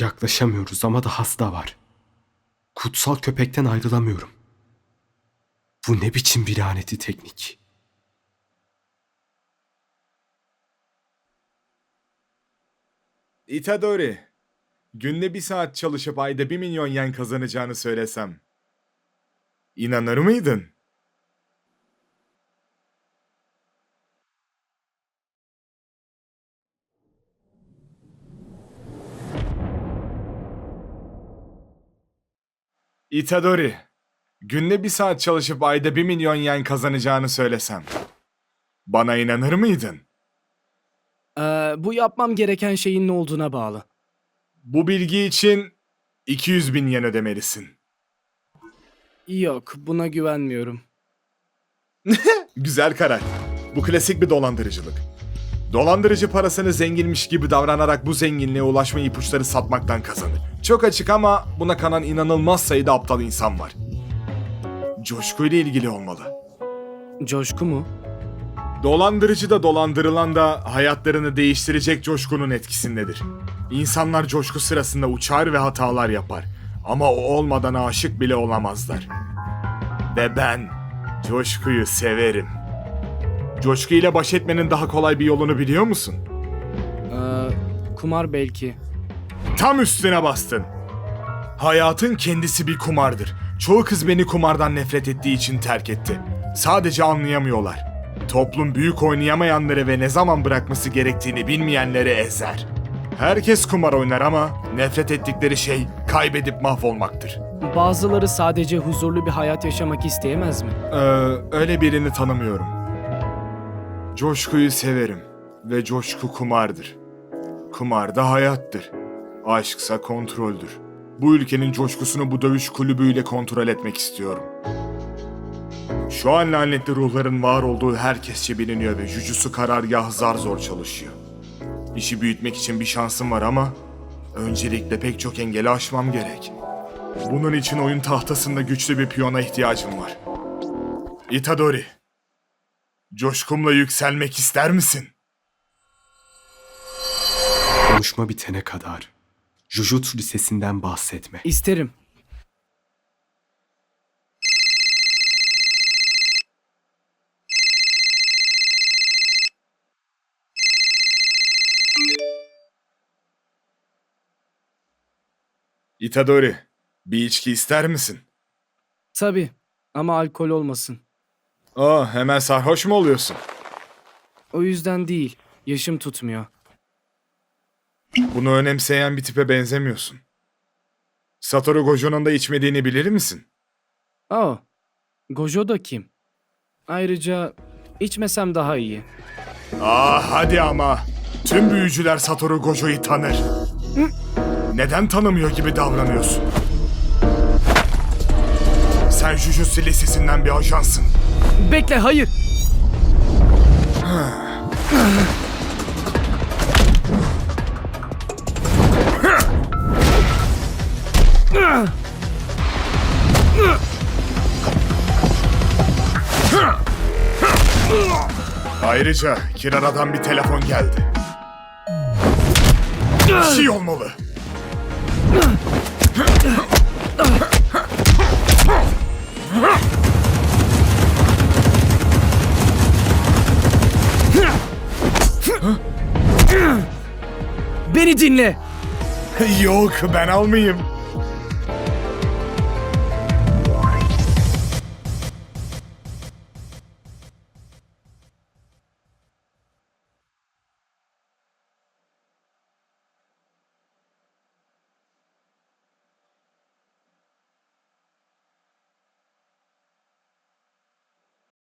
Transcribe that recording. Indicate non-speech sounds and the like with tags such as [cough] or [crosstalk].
Yaklaşamıyoruz ama da var. Kutsal köpekten ayrılamıyorum. Bu ne biçim bir laneti teknik? Itadori, günde bir saat çalışıp ayda bir milyon yen kazanacağını söylesem. İnanır mıydın? Itadori, günde bir saat çalışıp ayda bir milyon yen kazanacağını söylesem. Bana inanır mıydın? Ee, bu yapmam gereken şeyin ne olduğuna bağlı. Bu bilgi için 200 bin yen ödemelisin. Yok, buna güvenmiyorum. [laughs] Güzel karar. Bu klasik bir dolandırıcılık. Dolandırıcı parasını zenginmiş gibi davranarak bu zenginliğe ulaşma ipuçları satmaktan kazanır. Çok açık ama buna kanan inanılmaz sayıda aptal insan var. Coşku ile ilgili olmalı. Coşku mu? Dolandırıcı da dolandırılan da hayatlarını değiştirecek coşkunun etkisindedir. İnsanlar coşku sırasında uçar ve hatalar yapar. Ama o olmadan aşık bile olamazlar. Ve ben coşkuyu severim. Coşku ile baş etmenin daha kolay bir yolunu biliyor musun? Ee, kumar belki. Tam üstüne bastın. Hayatın kendisi bir kumardır. Çoğu kız beni kumardan nefret ettiği için terk etti. Sadece anlayamıyorlar. Toplum büyük oynayamayanları ve ne zaman bırakması gerektiğini bilmeyenleri ezer. Herkes kumar oynar ama nefret ettikleri şey kaybedip mahvolmaktır. Bazıları sadece huzurlu bir hayat yaşamak isteyemez mi? Ee, öyle birini tanımıyorum. Coşkuyu severim ve coşku kumardır. Kumar da hayattır. Aşksa kontroldür. Bu ülkenin coşkusunu bu dövüş kulübüyle kontrol etmek istiyorum. Şu an lanetli ruhların var olduğu herkesçe biliniyor ve Jujutsu karargah zar zor çalışıyor. İşi büyütmek için bir şansım var ama öncelikle pek çok engeli aşmam gerek. Bunun için oyun tahtasında güçlü bir piyona ihtiyacım var. Itadori, coşkumla yükselmek ister misin? Konuşma bitene kadar Jujutsu Lisesi'nden bahsetme. İsterim. Itadori, bir içki ister misin? Tabii ama alkol olmasın. Aa, hemen sarhoş mu oluyorsun? O yüzden değil. Yaşım tutmuyor. Bunu önemseyen bir tipe benzemiyorsun. Satoru Gojo'nun da içmediğini bilir misin? Aa, Gojo da kim? Ayrıca içmesem daha iyi. Aa hadi ama. Tüm büyücüler Satoru Gojo'yu tanır. Neden tanımıyor gibi davranıyorsun? Sen Jujutsu Lisesi'nden bir ajansın. Bekle, hayır. Ayrıca Kirara'dan bir telefon geldi. Bir şey olmalı. Beni dinle. Yok ben almayayım.